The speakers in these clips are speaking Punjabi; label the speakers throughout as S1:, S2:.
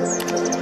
S1: ਨਹੀਂ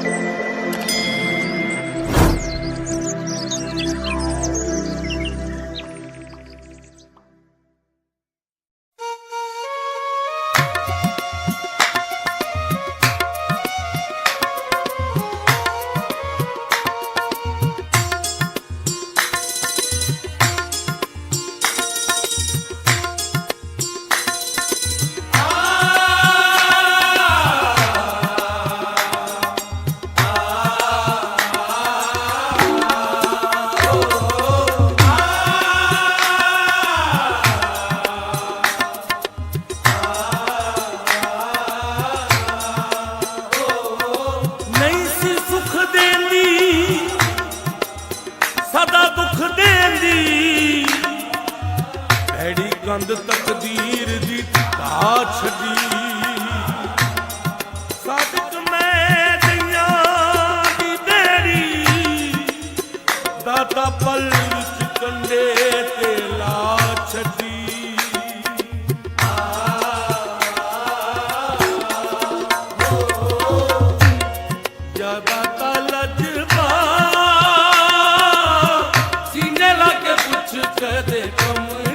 S1: ਪੁੱਛ ਕਦੇ ਕਮਲੀ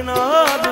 S1: না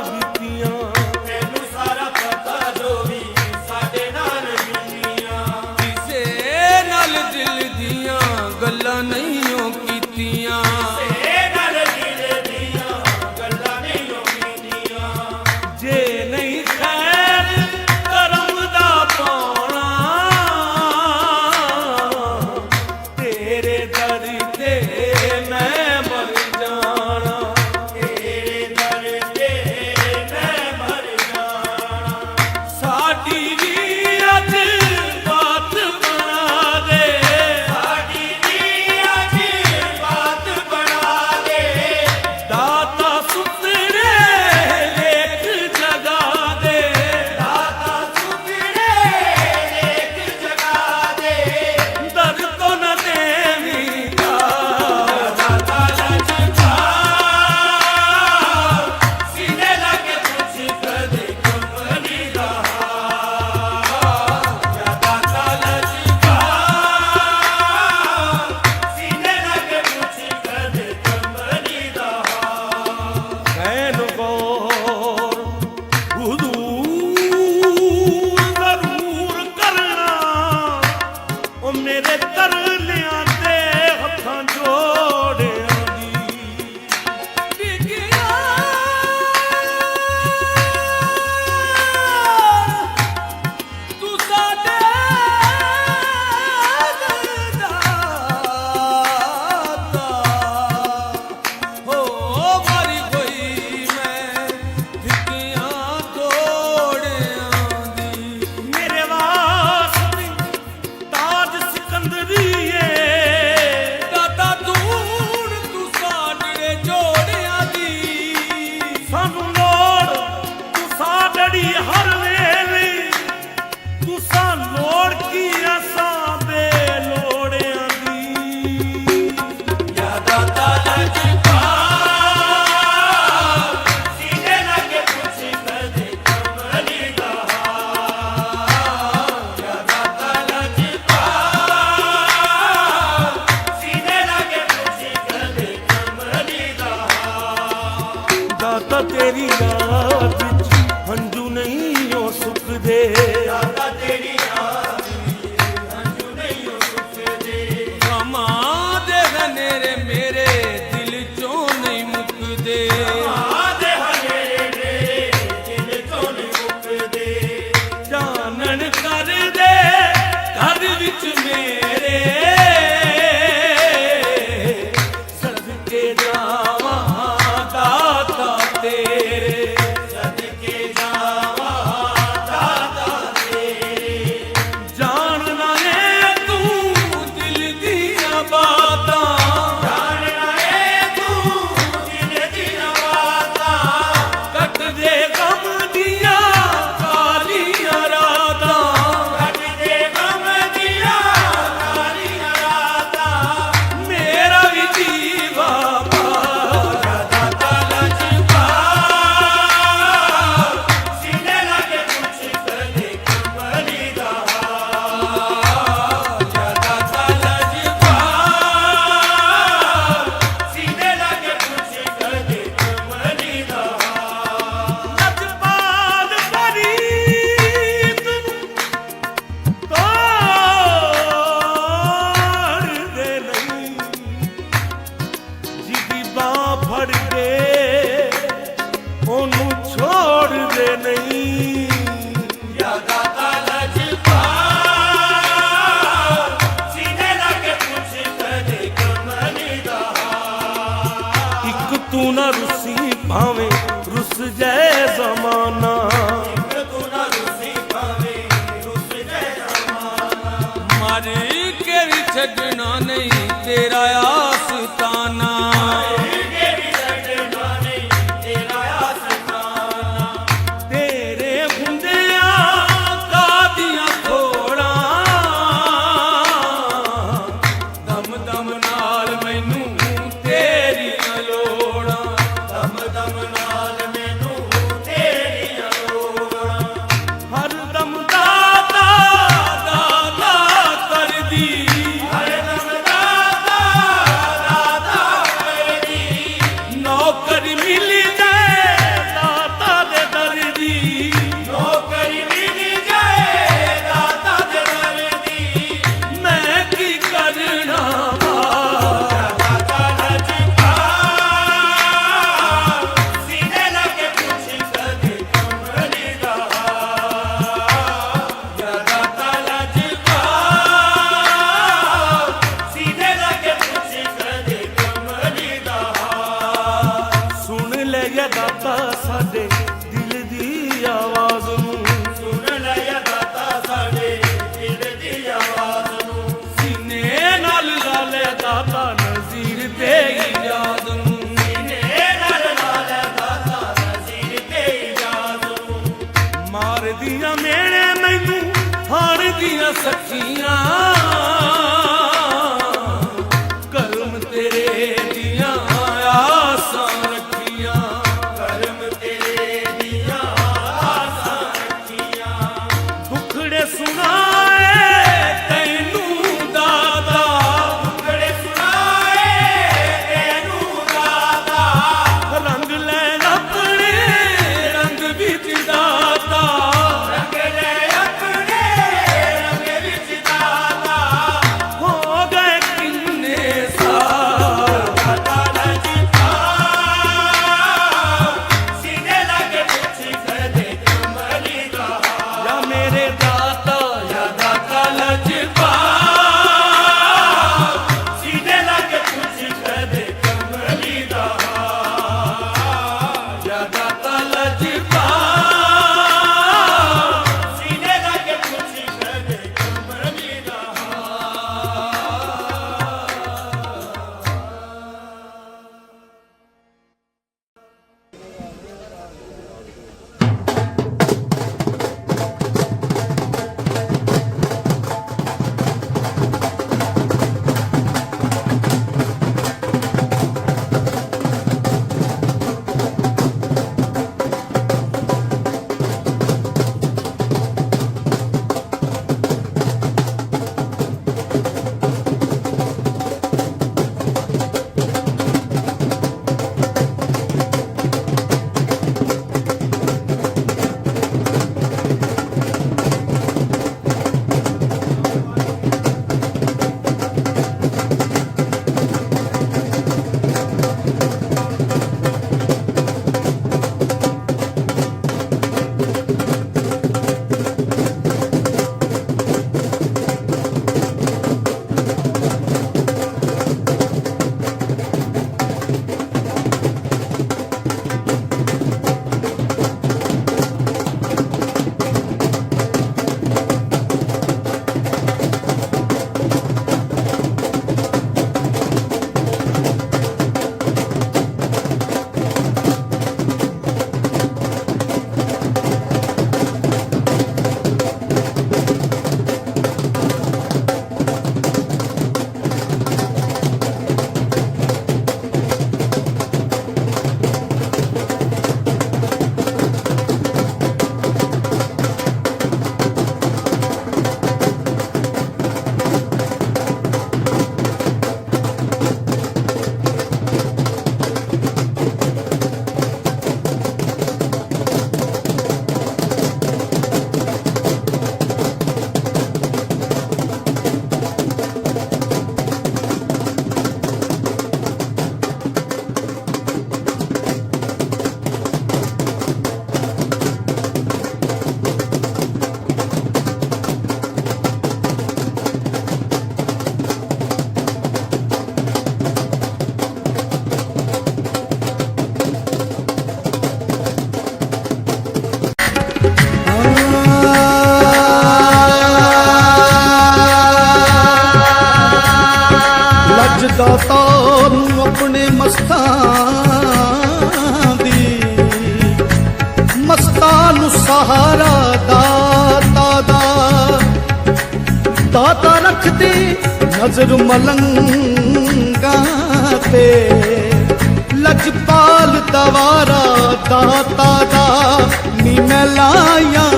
S1: ਤੂੰ ਨਾ ਰੁੱਸੀ ਭਾਵੇਂ ਰੁੱਸ ਜਾਏ ਜ਼ਮਾਨਾ। ਮਾਰੀ ਕੇਰੀ ਛੱਡ ਨਜ਼ਰ
S2: ਮਲੰਗਾ ਤੇ ਲਜਪਾਲ ਤਵਾਰਾ ਦਾਤਾ ਦਾ ਨੀ ਮੈਂ ਲਾਇਆ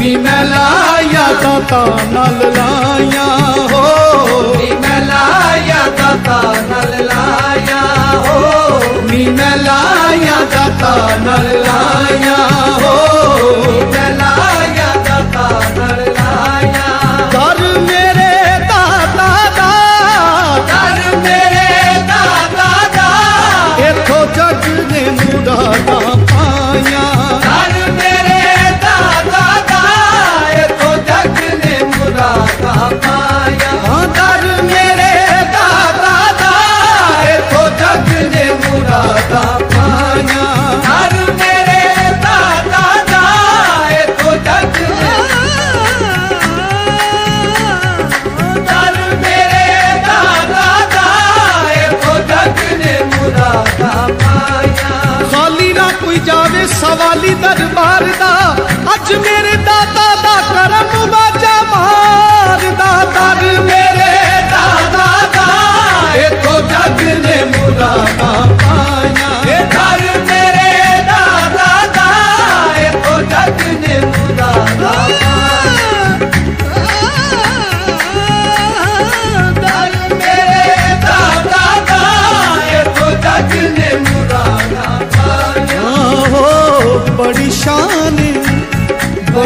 S2: ਨੀ ਮੈਂ ਲਾਇਆ ਦਾਤਾ ਨਾਲ ਲਾਇਆ ਹੋ।
S3: ਨੀ ਮੈਂ ਲਾਇਆ ਦਾਤਾ ਨਾਲ ਲਾਇਆ ਹੋ।
S2: ਨੀ ਮੈਂ ਲਾਇਆ ਦਾਤਾ ਨਾਲ ਲਾਇਆ।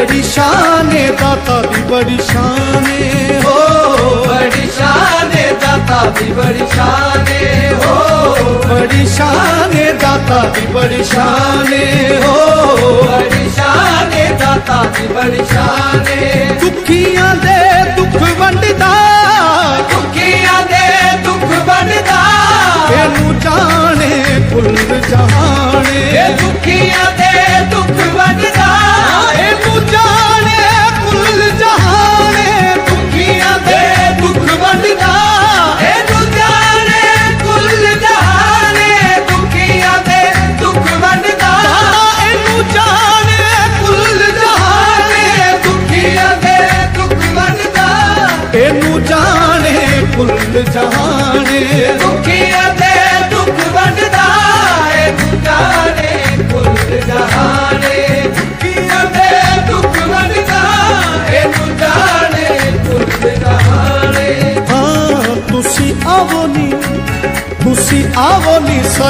S2: ਬੜੀ ਸ਼ਾਨ ਏ ਦਾਤਾ ਦੀ ਬੜੀ ਸ਼ਾਨ ਏ ਹੋ
S3: ਬੜੀ ਸ਼ਾਨ ਏ ਦਾਤਾ ਦੀ ਬੜੀ ਸ਼ਾਨ ਏ ਹੋ
S2: ਬੜੀ ਸ਼ਾਨ ਏ ਦਾਤਾ ਦੀ ਬੜੀ ਸ਼ਾਨ ਏ ਹੋ
S3: ਬੜੀ ਸ਼ਾਨ ਏ ਦਾਤਾ ਦੀ ਬੜੀ ਸ਼ਾਨ
S2: ਏ
S3: ਦੁਖੀਆਂ ਦੇ ਦੁੱਖ ਵੰਡਦਾ ਦੁਖੀਆਂ ਦੇ ਦੁੱਖ ਵੰਡਦਾ
S2: ਤੈਨੂੰ ਜਾਣੇ ਕੁੱਲ ਜਹਾਨੇ
S3: ਦੁਖੀਆਂ ਦੇ ਦੁੱਖ ਵੰਡਦਾ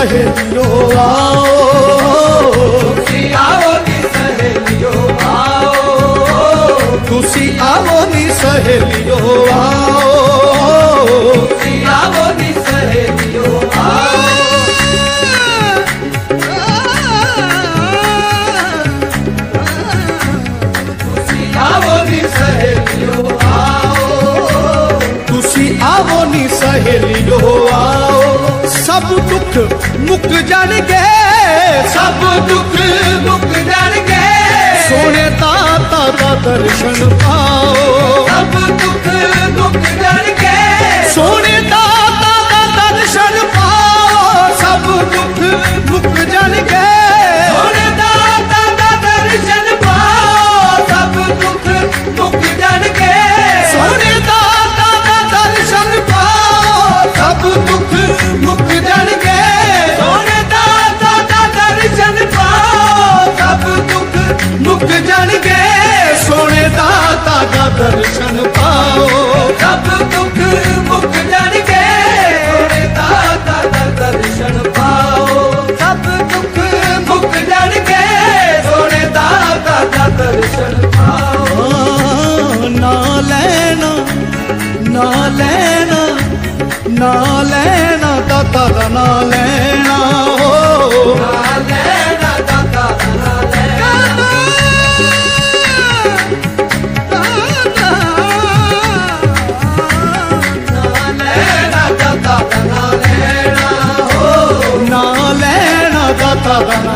S2: ਸਹੇ ਦਿਓ ਆਓ
S3: ਤੁਸੀਂ ਆਓ ਨੀ
S2: ਸਹੇ ਦਿਓ ਆਓ
S3: ਤੁਸੀਂ ਆਓ ਨੀ
S2: ਸਹੇ ਦਿਓ ਲੈਣਾ ਹੋ।
S3: ਨਾ ਲੈਣਾ ਦਾਤਾ ਨਾ ਲੈਣਾ ਨਾ ਲੈਣਾ ਦਾਤਾ ਨਾ।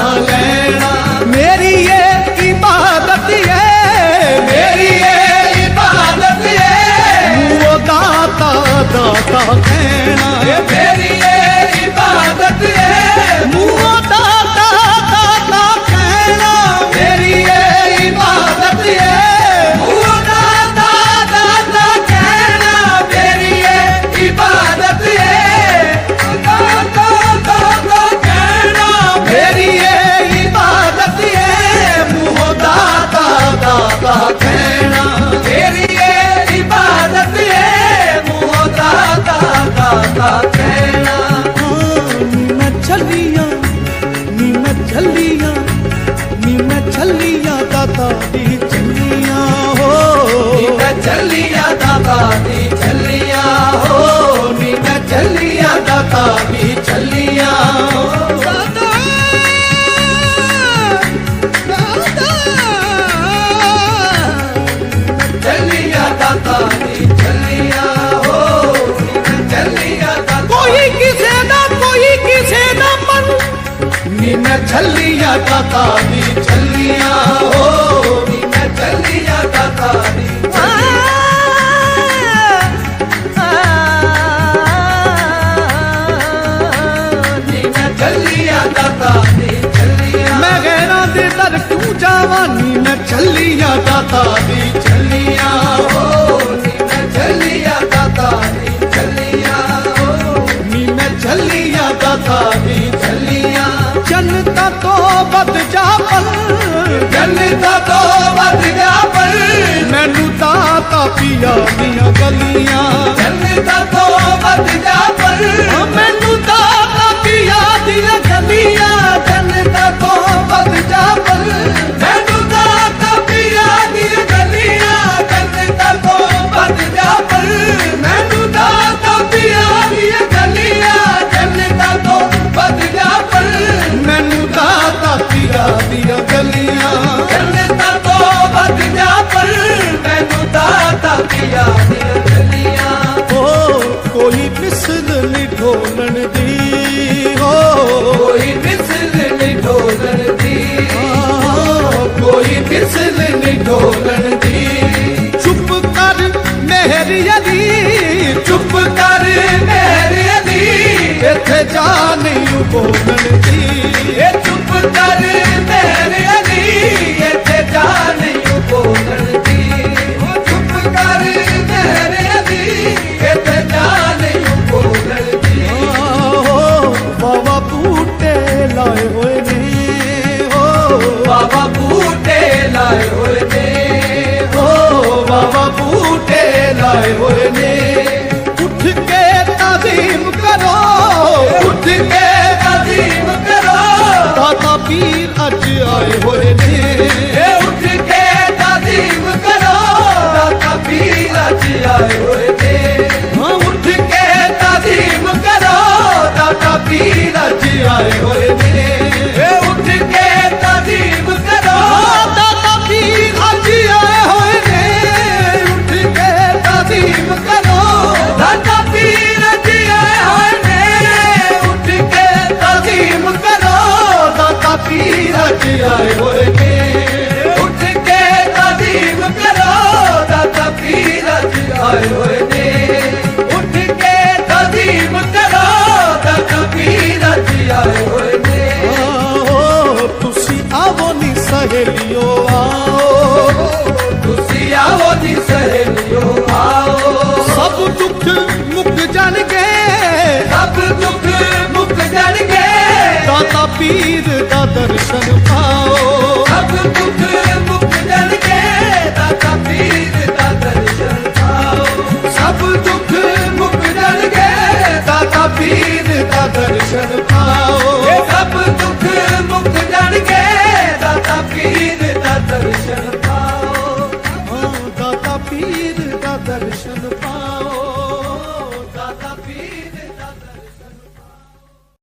S2: ਨੀ ਮੈਂ
S3: ਚੱਲੀਆਂ ਤਾਤਾ ਨੀ ਚੱਲੀਆਂ ਹੋ ਨੀ ਮੈਂ ਚੱਲੀਆਂ
S2: ਤਾਤਾ
S3: ਨੀ ਜਵਾਨੀ ਮੈਂ ਚੱਲੀਆਂ ਦਾਤਾ ਦੀ ਚੱਲੀਆਂ ਹੋ ਨੀ ਮੈਂ ਚੱਲੀਆਂ
S2: ਜਨਤਾ ਤੋਂ ਵੱਧ
S3: ਜਾ ਪਲ ਜਨਤਾ ਤੋਂ ਵੱਧ ਜਾ ਪਲ ਮੈਨੂੰ ਤਾਂ
S2: ਤਾਪੀਆਂ ਦੀਆਂ ਗਲੀਆਂ।
S3: ਜਨਤਾ ਤੋਂ ਵੱਧ ਜਾ
S2: ਪਲ ਮੇਰੀ ਅਲੀ,
S3: ਚੁੱਪ ਕਰ ਮੇਰੀ ਅਲੀ।
S2: ਇੱਥੇ ਜਾ ਨਹੀਂ ਬੋਲਣ ਦੀ।
S3: ਇਹ ਚੁੱਪ ਕਰ ਮੇਰੀ
S2: ਅਲੀ ਆਏ ਹੋਏ ਨੇ।
S3: ਉੱਠ ਕੇ ਤਾਜ਼ੀਮ ਕਰੋ। ਉੱਠ ਕੇ ਤਾਜ਼ੀਮ ਕਰੋ। ਦਾਤਾ ਪੀਰ ਅੱਜ ਆਏ ਹੋਏ ਨੇ।
S2: ਸਹੇਲੀਓ ਆਓ।
S3: ਤੁਸੀਂ ਆਓ ਜੀ ਸਹੇਲੀਓ ਆਓ।
S2: ਸਭ ਦੁੱਖ ਮੁੱਕ ਜਾਣਗੇ।
S3: ਸਭ ਦੁੱਖ ਮੁੱਕ ਜਾਣਗੇ।
S2: ਦਾਤਾ ਦਾ ਦਰਸ਼ਨ ਪਾਓ।